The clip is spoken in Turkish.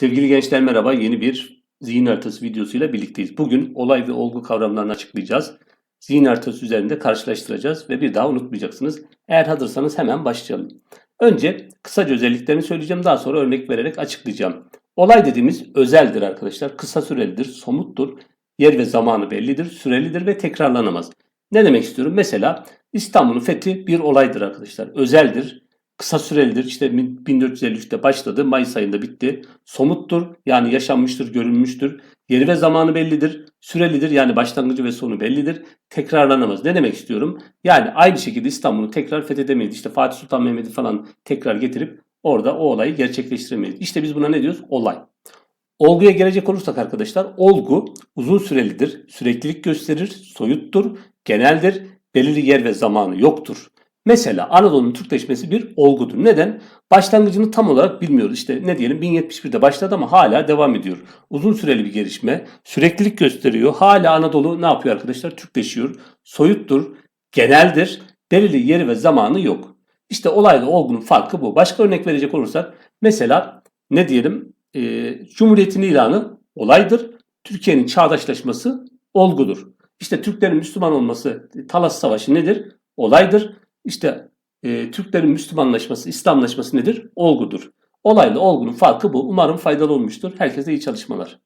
Sevgili gençler merhaba. Yeni bir zihin haritası videosuyla birlikteyiz. Bugün olay ve olgu kavramlarını açıklayacağız. Zihin haritası üzerinde karşılaştıracağız ve bir daha unutmayacaksınız. Eğer hazırsanız hemen başlayalım. Önce kısaca özelliklerini söyleyeceğim. Daha sonra örnek vererek açıklayacağım. Olay dediğimiz özeldir arkadaşlar. Kısa sürelidir, somuttur. Yer ve zamanı bellidir, sürelidir ve tekrarlanamaz. Ne demek istiyorum? Mesela İstanbul'un fethi bir olaydır arkadaşlar. Özeldir, kısa sürelidir. İşte 1453'te başladı, Mayıs ayında bitti. Somuttur, yani yaşanmıştır, görülmüştür. Yeri ve zamanı bellidir. Sürelidir, yani başlangıcı ve sonu bellidir. Tekrarlanamaz. Ne demek istiyorum? Yani aynı şekilde İstanbul'u tekrar fethedemeyiz. İşte Fatih Sultan Mehmet'i falan tekrar getirip orada o olayı gerçekleştiremeyiz. İşte biz buna ne diyoruz? Olay. Olguya gelecek olursak arkadaşlar, olgu uzun sürelidir, süreklilik gösterir, soyuttur, geneldir, belirli yer ve zamanı yoktur. Mesela Anadolu'nun Türkleşmesi bir olgudur. Neden? Başlangıcını tam olarak bilmiyoruz. İşte ne diyelim 1071'de başladı ama hala devam ediyor. Uzun süreli bir gelişme, süreklilik gösteriyor. Hala Anadolu ne yapıyor arkadaşlar? Türkleşiyor. Soyuttur, geneldir, belirli yeri ve zamanı yok. İşte olayla olgunun farkı bu. Başka örnek verecek olursak mesela ne diyelim? Ee, Cumhuriyetin ilanı olaydır. Türkiye'nin çağdaşlaşması olgudur. İşte Türklerin Müslüman olması, Talas Savaşı nedir? Olaydır. İşte e, Türklerin Müslümanlaşması, İslamlaşması nedir? Olgudur. Olayla olgunun farkı bu. Umarım faydalı olmuştur. Herkese iyi çalışmalar.